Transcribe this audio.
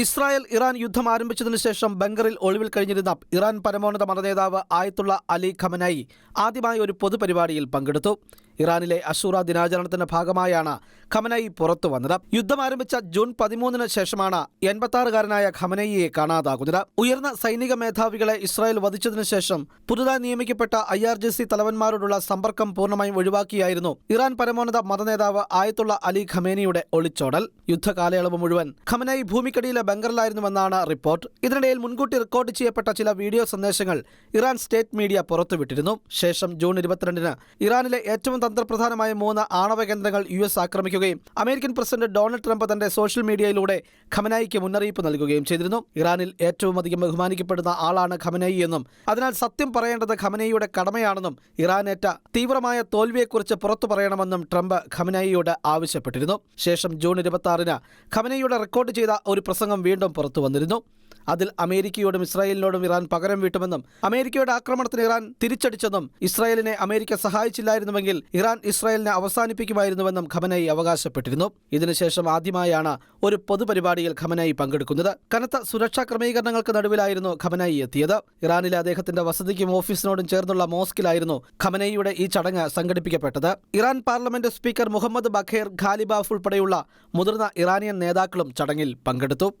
Israel Iran യുദ്ധം ആരംഭിച്ചതിനു ശേഷം ബംഗറിൽ ഒളിവിൽ കഴിഞ്ഞിരുന്ന ഇറാൻ പരമോന്നത മതനേതാവ് ആയത്തുള്ള അലി ഖമനായി ആദ്യമായി ഒരു പൊതുപരിപാടിയിൽ പങ്കെടുത്തു. ഇറാനിലെ അഷൂറ ദിനാചരണത്തിന്റെ ഭാഗമായാണ് ഖമനയി പുറത്തു വന്നത്. യുദ്ധം ആരംഭിച്ച ജൂൺ പതിമൂന്നിന് ശേഷമാണ് എൺപത്താറുകാരനായ ഖമനയിയെ കാണാതാകുന്നത്. ഉയർന്ന സൈനിക മേധാവികളെ ഇസ്രായേൽ വധിച്ചതിനു ശേഷം പുതുതായി നിയമിക്കപ്പെട്ട ഐ ആർ ജി സി തലവന്മാരോടുള്ള സമ്പർക്കം പൂർണമായും ഒഴിവാക്കിയായിരുന്നു ഇറാൻ പരമോന്നത മതനേതാവ് ആയത്തുള്ള അലി ഖമേനിയുടെ ഒളിച്ചോടൽ. യുദ്ധകാലയളവ് മുഴുവൻ ഖമനയി ഭൂമിക്കടിയിലെ ബംഗറിലായിരുന്നുവെന്നാണ് റിപ്പോർട്ട്. ഇതിനിടയിൽ മുൻകൂട്ടി റെക്കോർഡ് ചെയ്യപ്പെട്ട ചില വീഡിയോ സന്ദേശങ്ങൾ ഇറാൻ സ്റ്റേറ്റ് മീഡിയ പുറത്തുവിട്ടിരുന്നു. ശേഷം ജൂൺ ഇരുപത്തിരണ്ടിന് ഇറാനിലെ ഏറ്റവും തന്ത്രപ്രധാനമായ മൂന്ന് ആണവ കേന്ദ്രങ്ങൾ യു എസ് ആക്രമിക്കുകയും അമേരിക്കൻ പ്രസിഡന്റ് ഡൊണാൾഡ് ട്രംപ് തന്റെ സോഷ്യൽ മീഡിയയിലൂടെ ഖമനായിക്ക് മുന്നറിയിപ്പ് നൽകുകയും ചെയ്തിരുന്നു. ഇറാനിൽ ഏറ്റവും അധികം ബഹുമാനിക്കപ്പെടുന്ന ആളാണ് ഖമനയി എന്നും അതിനാൽ സത്യം പറയേണ്ടത് ഖമനയിയുടെ കടമയാണെന്നും ഇറാനേറ്റ തീവ്രമായ തോൽവിയെക്കുറിച്ച് പുറത്തു പറയണമെന്നും ട്രംപ് ഖമനയിയോട് ആവശ്യപ്പെട്ടിരുന്നു. ശേഷം ജൂൺ ഇരുപത്തി ആറിന് ഖമനയിയുടെ റെക്കോർഡ് ചെയ്ത ഒരു പ്രസംഗം വീണ്ടും പുറത്തു വന്നിരുന്നു. അതിൽ അമേരിക്കയോടും ഇസ്രായേലിനോടും ഇറാൻ പകരം വീട്ടുമെന്നും അമേരിക്കയുടെ ആക്രമണത്തിന് ഇറാൻ തിരിച്ചടിച്ചെന്നും ഇസ്രായേലിനെ അമേരിക്ക സഹായിച്ചില്ലായിരുന്നുവെങ്കിൽ ഇറാൻ ഇസ്രായേലിനെ അവസാനിപ്പിക്കുമായിരുന്നുവെന്നും ഖമനയി അവകാശപ്പെട്ടിരുന്നു. ഇതിനുശേഷം ആദ്യമായാണ് ഒരു പൊതുപരിപാടിയിൽ ഖമനയി പങ്കെടുക്കുന്നത്. കനത്ത സുരക്ഷാ ക്രമീകരണങ്ങൾക്ക് നടുവിലായിരുന്നു ഖമനയി എത്തിയത്. ഇറാനിലെ അദ്ദേഹത്തിന്റെ വസതിക്കും ഓഫീസിനോടും ചേർന്നുള്ള മോസ്കിലായിരുന്നു ഖമനയിയുടെ ഈ ചടങ്ങ് സംഘടിപ്പിക്കപ്പെട്ടത്. Iran parliament speaker Mohammad Bagher Ghalibaf ഉൾപ്പെടെയുള്ള മുതിർന്ന ഇറാനിയൻ നേതാക്കളും ചടങ്ങിൽ പങ്കെടുത്തു.